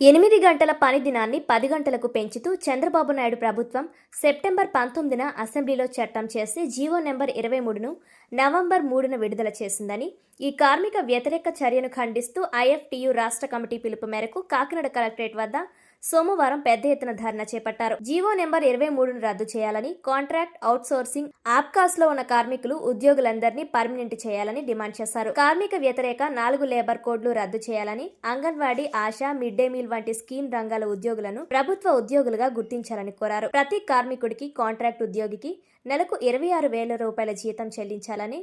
ఎనిమిది గంటల పని దినాన్ని పది గంటలకు పెంచుతూ చంద్రబాబు నాయుడు ప్రభుత్వం సెప్టెంబర్ పంతొమ్మిదిన అసెంబ్లీలో చట్టం చేసి జీవో నెంబర్ ఇరవై మూడును నవంబర్ మూడున విడుదల చేసిందని ఈ కార్మిక వ్యతిరేక చర్యను ఖండిస్తూ ఐఎఫ్టియు రాష్ట్ర కమిటీ పిలుపు మేరకు కాకినాడ కలెక్టరేట్ వద్ద సోమవారం పెద్ద ఎత్తున ధర్నా చేపట్టారు. జీవో నెంబర్ ఇరవై మూడును రద్దు చేయాలని కాంట్రాక్ట్ అవుట్సోర్సింగ్ ఆప్కాస్లో ఉన్న కార్మికులు ఉద్యోగులందరినీ పర్మినెంట్ చేయాలని డిమాండ్ చేశారు. కార్మిక వ్యతిరేక నాలుగు లేబర్ కోడ్లు రద్దు చేయాలని anganwadi ASHA mid day meal వంటి స్కీమ్ రంగాల ఉద్యోగులను ప్రభుత్వ ఉద్యోగులుగా గుర్తించాలని కోరారు. ప్రతి కార్మికుడికి కాంట్రాక్ట్ ఉద్యోగికి నెలకు ఇరవై ఆరు వేల రూపాయల జీతం చెల్లించాలని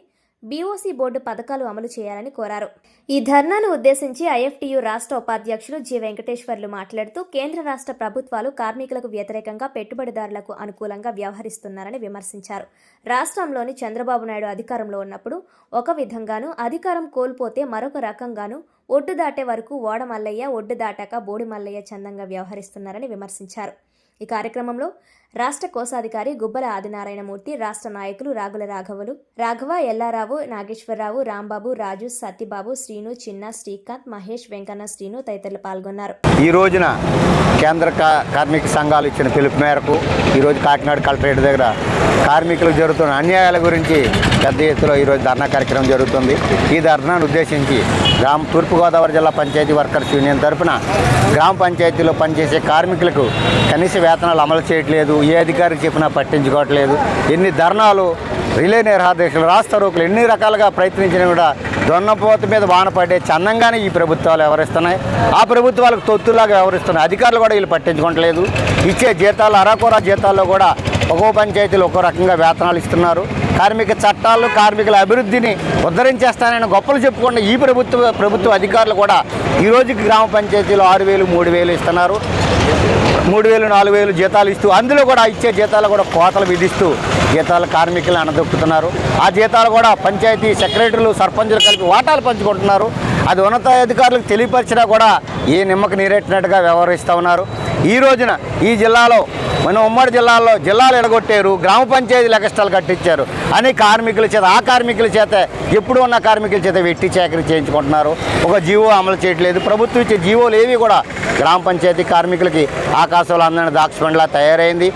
బీఓసీ బోర్డు పథకాలు అమలు చేయాలని కోరారు. ఈ ధర్నాను ఉద్దేశించి ఐఎఫ్టీయు రాష్ట్ర ఉపాధ్యక్షులు జి వెంకటేశ్వర్లు మాట్లాడుతూ కేంద్ర రాష్ట్ర ప్రభుత్వాలు కార్మికులకు వ్యతిరేకంగా పెట్టుబడిదారులకు అనుకూలంగా వ్యవహరిస్తున్నారని విమర్శించారు. రాష్ట్రంలోని చంద్రబాబు నాయుడు అధికారంలో ఉన్నప్పుడు ఒక విధంగాను అధికారం కోల్పోతే మరొక రకంగాను ఒడ్డు దాటే వరకు ఓడ మల్లయ్య ఒడ్డు దాటాక బోడి మల్లయ్య చందంగా వ్యవహరిస్తున్నారని విమర్శించారు. ఈ కార్యక్రమంలో రాష్ట్ర కోశాధికారి గుబ్బల ఆదినారాయణమూర్తి రాష్ట్ర నాయకులు రాగుల రాఘవులు రాఘవ ఎల్లారావు నాగేశ్వరరావు రాంబాబు రాజు సత్యబాబు శ్రీను చిన్న శ్రీకాంత్ మహేష్ వెంకన్న శ్రీను తదితరులు పాల్గొన్నారు. ఈ రోజున కేంద్ర కా- కార్మిక సంఘాలు ఇచ్చిన పిలుపు మేరకు ఈరోజు కాకినాడ కలెక్టరేట్ దగ్గర కార్మికులకు జరుగుతున్న అన్యాయాల గురించి పెద్ద ఎత్తులో ఈరోజు ధర్నా కార్యక్రమం జరుగుతుంది. ఈ ధర్నాను ఉద్దేశించి గ్రామ తూర్పుగోదావరి జిల్లా పంచాయతీ వర్కర్స్ యూనియన్ తరఫున గ్రామ పంచాయతీలో పనిచేసే కార్మికులకు కనీస వేతనాలు అమలు చేయట్లేదు ఏ అధికారికి చెప్పినా పట్టించుకోవట్లేదు. ఎన్ని ధర్నాలు రిలే నిరాదేశాలు రాస్తారోకులు ఎన్ని రకాలుగా ప్రయత్నించినా కూడా దొన్నపోత మీద వాన పడే చందంగానే ఈ ప్రభుత్వాలు వ్యవహరిస్తున్నాయి ఆ ప్రభుత్వాలకు తొత్తులాగా వ్యవహరిస్తున్నాయి అధికారులు కూడా వీళ్ళు పట్టించుకోవట్లేదు. ఇచ్చే జీతాలు అరాకొరా జీతాల్లో కూడా ఒక్కో పంచాయతీలు ఒక్కో రకంగా వేతనాలు ఇస్తున్నారు. కార్మిక చట్టాలు కార్మికుల అభివృద్ధిని ఉద్ధరించేస్తానని గొప్పలు చెప్పుకున్న ఈ ప్రభుత్వ ప్రభుత్వ అధికారులు కూడా ఈ రోజుకి గ్రామ పంచాయతీలో ఆరు వేలు మూడు వేలు ఇస్తున్నారు. మూడు వేలు నాలుగు వేలు జీతాలు ఇస్తూ అందులో కూడా ఇచ్చే జీతాలు కూడా కోతలు విధిస్తూ జీతాలు కార్మికులను అనదొక్కుతున్నారు. ఆ జీతాలు కూడా పంచాయతీ సెక్రటరీలు సర్పంచులు కలిపి వాటాలు పంచుకుంటున్నారు. అది ఉన్నతాధికారులకు తెలియపరిచినా కూడా ఏ నిమ్మకు నీరెట్టినట్టుగా వ్యవహరిస్తూ ఉన్నారు. ఈ రోజున ఈ జిల్లాలో మన ఉమ్మడి జిల్లాలో జిల్లాలు ఎడగొట్టారు గ్రామ పంచాయతీ ఎకస్టాలు కట్టించారు. అని కార్మికుల చేత ఆ కార్మికుల చేత ఎప్పుడు ఉన్న కార్మికుల చేత వెట్టి చేకరి చేయించుకుంటున్నారు. ఒక జీవో అమలు చేయట్లేదు. ప్రభుత్వం ఇచ్చే జీవోలు ఏవి కూడా గ్రామ పంచాయతీ కార్మికులకి ఆకాశంలో అందని దాక్షపండిలా తయారైంది.